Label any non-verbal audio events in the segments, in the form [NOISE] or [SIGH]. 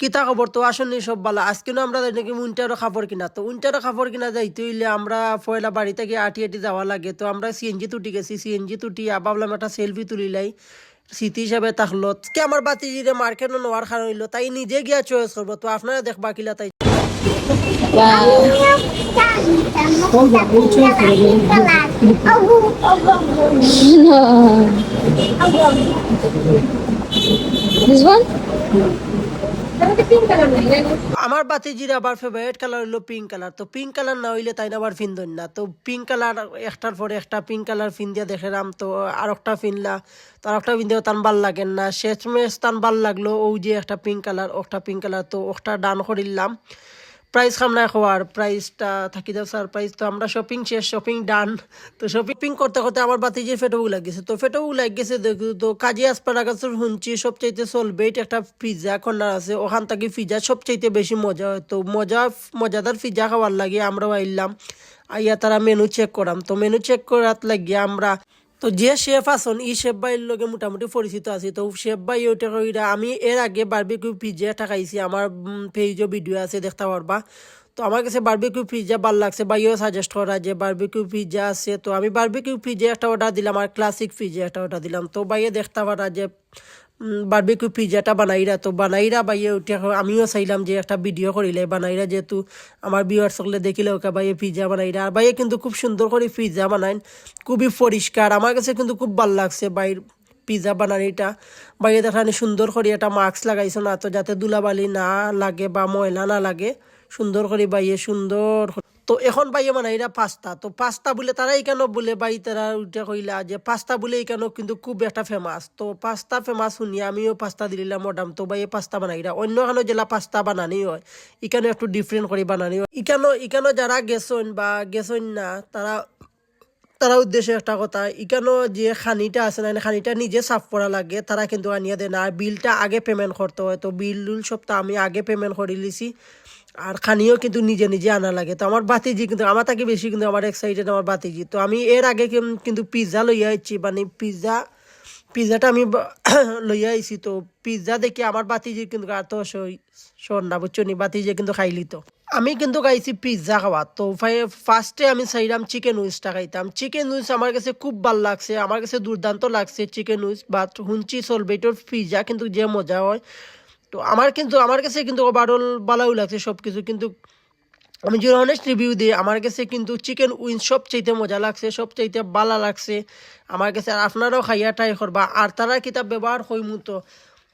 কিতা খবর? তো আসলে সব বালা আজকে আমরা যাই নাকি উইন্টারও কাপড় কিনা। তো উইন্টারও কাপড় কিনা যাইতে হইলে আমরা পয়লা বাড়ি থেকে আটি আটি যাওয়া লাগে। তো আমরা সিএনজি তুটি গেছি। সিএনজি তুটি ভাবলাম একটা সেলফি তুলিলাই স্মৃতি হিসাবে থাকল। কে আমার বাতি জিরে মার্কেটও নেওয়ার কারণ হইল। তাই নিজে গিয়া চয়েস করব। তো আপনারা দেখবা কিলা তাই। This one? আমার বাতি বাতিজির আবার ফেভারিট কালার হলো পিঙ্ক কালার তো পিঙ্ক কালার না হইলে তাই না আবার ফিনদন না। তো পিঙ্ক কালার একটার পরে একটা পিঙ্ক কালার ফিন দিয়া দেখলাম তো আর একটা ফিনলা তো আর একটা ফিন দিয়েও তান ভালো লাগেন না। শেষ মেশ তান ভালো লাগল, ও যে একটা পিঙ্ক কালার ওটা পিঙ্ক কালার তো ওটা ডান করিলাম। প্রাইস খামনা খাওয়ার প্রাইসটা থাকি দাও স্যার প্রাইস তো আমরা শপিং শেষ শপিং ডান তো শপিং করতে করতে আমার বাতি বাতিজির ফেটেও লাগিয়েছে। তো ফেটেও লাগিয়েছে তো, কাজী আসপারাগাছের শুনছি সবচাইতে চলবে, এটা একটা পিৎজা কর্নার আছে, ওখান থেকে পিৎজা সবচাইতে বেশি মজা হয়। তো মজা, মজাদার পিৎজা খাওয়ার লাগে, আমরাও আইলাম। আইয়া তারা মেনু চেক করাম। তো মেনু চেক করার লাগিয়ে আমরা তো যে শেফ আছেন, ই শেফ ভাইয়ের লগে মোটামুটি পরিচিত আছি। তো শেফ ভাই ওইটা কইরা আমি এর আগে বারবিকিউ একটা খাইছি। আমার পেজও ভিডিও আছে, দেখতে পারবা তো আমার কাছে বারবিকিউ পিজ্জা ভালো লাগছে। ভাইও সাজেস্ট করা যে বারবিকিউ পিজ্জা আছে। তো আমি বারবিকিউ পিজ্জা একটা অর্ডার দিলাম আর ক্লাসিক পিজ্জা একটা অর্ডার দিলাম। তো ভাইয়ে দেখতে পারা যে বারবিকিউ পিজ্জাটা বানাইরা তো বানাইরা বাইয়ে উঠে আমিও চাইলাম যে একটা ভিডিও করিলে। বানাইরা যেহেতু আমার বিয়ার সকলে দেখিলে ওকে বাইয়ে পিজ্জা বানাইরা আর বাইয়ে কিন্তু খুব সুন্দর করে পিজ্জা বানাইন খুবই পরিষ্কার। আমার কাছে কিন্তু খুব ভালো লাগছে বাইর পিজ্জা বানানিটা বাইরে দেখানি সুন্দর করে একটা মাস্ক লাগাইছো না। তো যাতে ধুলাবালি না লাগে বা ময়লা না লাগে। সুন্দর করে বাইয়ে, সুন্দর তো এখন বাইয়ে মানে এরা পাস্তা। তো পাস্তা বলে তারা কেন বলে বাই তারা উঠে কইলা যে পাস্তা বলে কেন কিন্তু খুব একটা ফেমাস তো পাস্তা ফেমাস শুনিয়ে আমিও পাস্তা দিলাম মডাম তো বাইয়ে পাস্তা বানাইরা অন্য কেন জেলা পাস্তা বানানি হয়। এখানে একটু ডিফারেন্ট করে বানানি হয়। এখানে এখানে যারা গেছন বা গেছন না, তারা তারা উদ্দেশ্য একটা কথা এখানেও যে খানিটা আছে না খানিটা নিজে সাফ করা লাগে, তারা কিন্তু আনিয়ে দেয় না। আর বিলটা আগে পেমেন্ট করতে হয়, তো বিল সপ্তাহ আমি আগে পেমেন্ট করে লিছি, আর খানিও কিন্তু নিজে নিজে আনা লাগে। তো আমার বাতিজি কিন্তু, আমার তাকে বেশি কিন্তু আমার এক্সাইটেড আমার বাতিজি। তো আমি এর আগে কিন্তু পিৎজা লইয়া আইছি মানে পিৎজা পিৎজাটা আমি [COUGHS] লইয়া আইছি। তো পিৎজা দেখি আমার বাতিজির কিন্তু এত শোন না, বুঝছ নি? বাতিজি কিন্তু খাইলি তো। আমি কিন্তু খাইছি পিৎজা খাওয়া তো ফার্স্টে আমি চাইলাম চিকেন উইসটা খাইতাম। চিকেন উইস আমার কাছে খুব ভালো লাগছে, আমার কাছে দুর্দান্ত লাগছে চিকেন উইস বাট হুঞ্চি সলবেটোর পিৎজা কিন্তু যে মজা হয়। তো আমার কিন্তু, আমার কাছে কিন্তু ওভারঅল ভালোও লাগছে সব কিছু কিন্তু আমি যদি অনেস্ট রিভিউ দিই, আমার কাছে কিন্তু চিকেন উইন সব চাইতে মজা লাগছে সব চাইতে ভালো লাগছে। আমার কাছে আর আপনারাও খাইয়া ট্রাই করবা। আর তারা কিতাব ব্যবহার হইমু তো,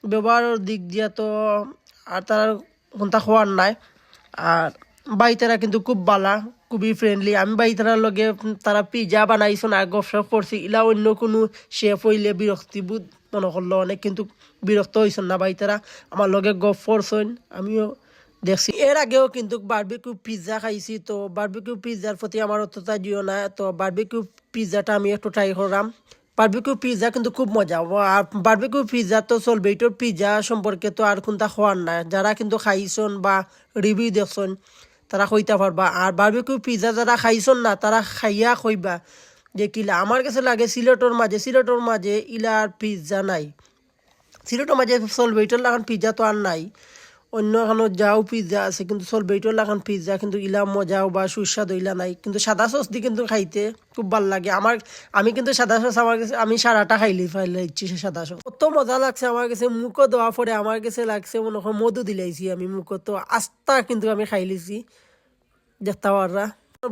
ব্যবহারের দিক দিয়া তো আর তারা কোনটা খোয়ার নাই। আর বাইতারা কিন্তু খুব বালা, খুবই ফ্রেন্ডলি আমি বাইতারার লগে তারা পিজা বানাইছো না, গপসপ করছি। ইলা অন্য কোনো শেফ হইলে বিরক্তিবোধ মনে করল অনেক, কিন্তু বিরক্ত হয়েছেন না বাইতারা আমার লগে গপ করছেন, আমিও দেখছি। এর আগেও কিন্তু বারবিকিউ পিৎজা খাইছি, তো বারবিকিউ পিৎজার প্রতি আমার অতটা জিও না তো বারবিকিউ পিৎজাটা আমি একটু ট্রাই করলাম। বারবিকিউ পিৎজা কিন্তু খুব মজা। আর বারবিকিউ পিৎজা তো চলবে এটার পিৎজা সম্পর্কে তো আর কোনটা খোয়ার নাই। যারা কিন্তু খাইছন বা রিভিউ দেখছন তারা কইতে পারবা আর বারবিকিউ পিৎজা যারা খাইছন না তারা খাইয়া কইবা যে কিলা আমার কাছে লাগে সিলেটর মাঝে সিলেটর মাঝে ইলার পিৎজা নাই। সিলেটের মাঝে চলবে এটার লাগান পিৎজা তো আর নাই। অন্য এখানে যাও পিৎজা আছে, কিন্তু চলবে এটার লাগান পিৎজা কিন্তু ইলা মজাও বা সুস্বাদু ইলা নাই। কিন্তু সাদা সস দিয়ে কিন্তু খাইতে খুব ভালো লাগে। আমার আমি কিন্তু সাদা সস আমার কাছে, আমি সারাটা খাইলি ফাইলে ইচ্ছি সাদা সস কত মজা লাগছে আমার কাছে মুখও দেওয়া পরে আমার কাছে লাগছে, মনে হয় মধু দিলাইছি আমি মুখও তো আস্তা কিন্তু আমি খাইলিছি দেখতে পাররা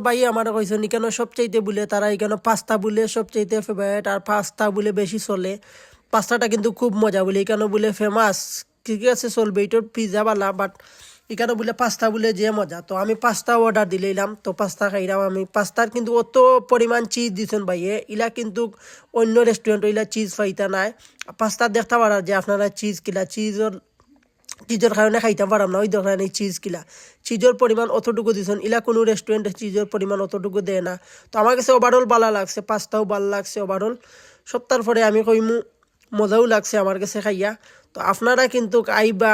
ভাই আমার কইছে নি কেন সবচাইতে বলে তারা এখানে পাস্তা বলে সবচাইতে ফেভারিট আর পাস্তা বলে বেশি চলে। পাস্তাটা কিন্তু খুব মজা বলে এখানে বলে ফেমাস ঠিক আছে, চলবে। এটার পিজা বালা বাট এখানে বলে পাস্তা বলে যে মজা। তো আমি পাস্তা অর্ডার দিলাম তো পাস্তা খাইলাম আমি। পাস্তার কিন্তু অত পরিমাণ চিজ দিছেন ভাইয়ে ইলা কিন্তু অন্য রেস্টুরেন্ট ইলা চিজ পাইতা নাই। পাস্তা দেখতে পারা যে আপনারা চিজ কিলা চিজর চিজের কারণে খাইতে পারাম না, ওই দোকানে এই চিজ কিলা চিজের পরিমাণ অতটুকু দিছেন, ইলা কোনো রেস্টুরেন্টে চিজের পরিমাণ অতটুকু দেয় না। তো আমার কাছে ওভারঅল ভালো লাগছে পাস্তাও ভালো লাগছে ওভারঅল সপ্তাহ পরে আমি কইমু মজাও লাগছে আমার কাছে খাইয়া। তো আপনারা কিন্তু আইবা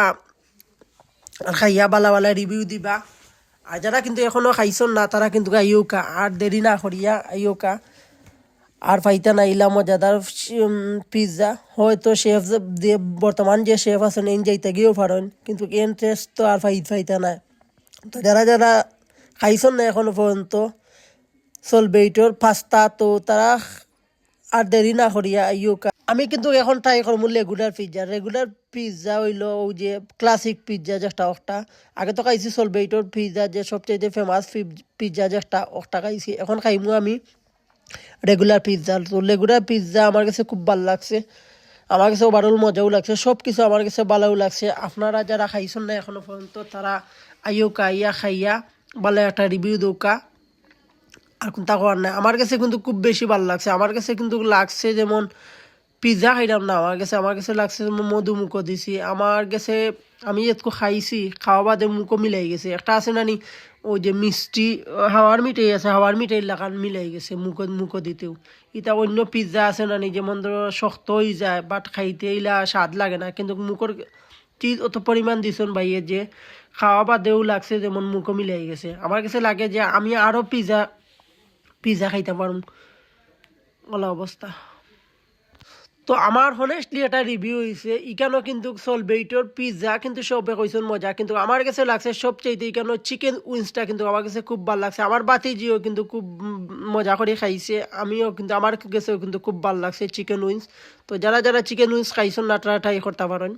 আর খাইয়া বালা বালা রিভিউ দিবা। আর যারা কিন্তু এখনও খাইছন না, তারা কিন্তু আইওকা আর দেরি না করিয়া আইওকা আর ফাইতা না মজাদার পিৎজা হয়তো শেফ দিয়ে বর্তমান যে শেফ আছেন এন যাইতে গিয়েও পারেন। কিন্তু এন টেস্ট তো আর ফাই ফাইতা না তো যারা যারা খাইছেন না এখনও পর্যন্ত সলবেইটর পাস্তা। তো তারা আর দেরি না করিয়া ইউকা আমি কিন্তু এখন ট্রাই করব রেগুলার পিৎজা রেগুলার পিৎজা হইল ওই যে ক্লাসিক পিৎজা যেটা একটা। আগে তো খাইছি সলবেইটর পিৎজা যে সবচেয়ে ফেমাস পিৎজা যেটা একটা খাইছি। এখন খাইমু আমি রেগুলার পিৎজা তো রেগুলার পিৎজা আমার কাছে খুব ভালো লাগছে। আমার কাছে ওভারঅল মজাও লাগছে। সব কিছু আমার কাছে ভালোও লাগছে। আপনারা যারা খাইছেন না এখনও পর্যন্ত, তারা আইও কাইয়া খাইয়া ভালো একটা রিভিউ দৌকা। আর কোনটা করার নাই। আমার কাছে কিন্তু খুব বেশি ভালো লাগছে। আমার কাছে কিন্তু লাগছে যেমন পিৎজা খাইলাম না। আমার কাছে আমার কাছে লাগছে মধু মুখো দিছি। আমার কাছে আমি এতকো খাইছি। খাওয়া বাদে মুখো মিলাই গেছে। একটা আছে নানি ওই যে মিষ্টি হাওয়ার মিঠাই আছে। হাওয়ার মিঠাই লাগান মিলাই গেছে। মুখো মুখো দিতেও। এটা অন্য পিজ্জা আছে নানি, যেমন ধরো শক্ত হয়ে যায়, বাট খাইতে ইলা স্বাদ লাগে না। কিন্তু মুখর চিজ অত পরিমাণ দিছেন ভাইয়ে যে খাওয়া বাদেও লাগছে যেমন মুখো মিলাই গেছে। আমার কাছে লাগে যে আমি আরও পিৎজা পিৎজা খাইতে পারুম ওলা অবস্থা তো আমার হনেস্টলি এটা রিভিউ হয়েছে ইকানো কিন্তু সলবেইটর পিৎজা কিন্তু সবে কইসন মজা, কিন্তু আমার কাছে লাগছে সবচেয়ে ইকানো চিকেন উইংসটা কিন্তু আমার কাছে খুব ভালো লাগছে। আমার বাতিজিও কিন্তু খুব মজা করে খাইছে, আমিও কিন্তু, আমার কাছেও কিন্তু খুব ভালো লাগছে চিকেন উইংস তো যারা যারা চিকেন উইংস খাইছেন, না, তারা ট্রাই করতে পারেন।